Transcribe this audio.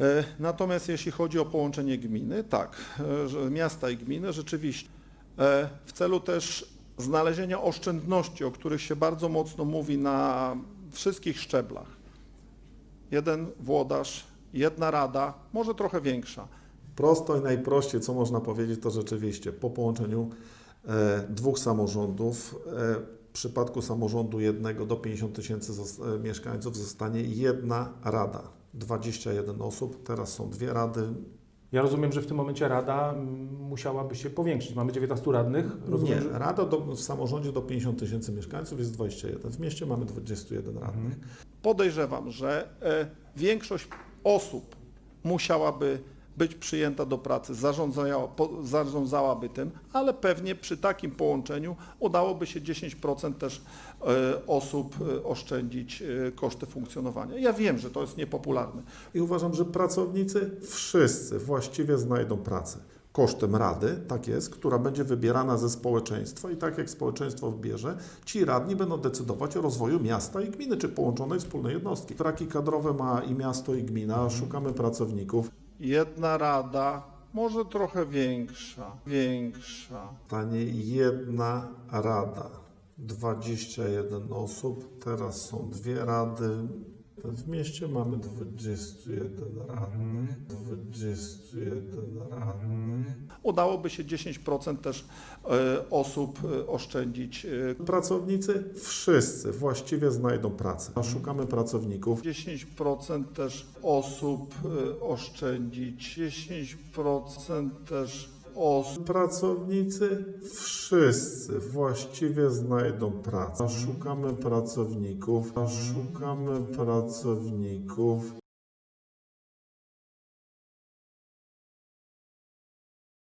E, Natomiast jeśli chodzi o połączenie gminy, tak, e, miasta i gminy rzeczywiście e, w celu też znalezienia oszczędności, o których się bardzo mocno mówi na wszystkich szczeblach. Jeden włodarz, jedna rada, może trochę większa. Prosto i najprościej, co można powiedzieć, to rzeczywiście po połączeniu dwóch samorządów, przypadku samorządu jednego do 50 tysięcy e, mieszkańców zostanie jedna rada, 21 osób, teraz są dwie rady. Ja rozumiem, że w tym momencie Rada mm, musiałaby się powiększyć. Mamy 19 radnych. Rozumiem, Nie, że... rada do, w samorządzie do 50 tysięcy mieszkańców jest 21, w mieście mamy 21 radnych. Podejrzewam, że e, większość osób musiałaby być przyjęta do pracy, zarządzała, zarządzałaby tym, ale pewnie przy takim połączeniu udałoby się 10% też e, osób e, oszczędzić e, koszty funkcjonowania. Ja wiem, że to jest niepopularne. I uważam, że pracownicy wszyscy właściwie znajdą pracę. Kosztem rady, tak jest, która będzie wybierana ze społeczeństwa i tak jak społeczeństwo wybierze, ci radni będą decydować o rozwoju miasta i gminy, czy połączonej wspólnej jednostki. Braki kadrowe ma i miasto, i gmina, szukamy pracowników. Jedna rada, może trochę większa, większa. Stanie jedna rada, 21 osób, teraz są dwie rady. W mieście mamy 21 radnych, 21 radnych. Udałoby się 10% też e, osób e, oszczędzić e, Pracownicy wszyscy właściwie znajdą pracę. Szukamy pracowników. 10% też osób oszczędzić, 10% też osób. Pracownicy wszyscy właściwie znajdą pracę. Szukamy pracowników. Szukamy pracowników.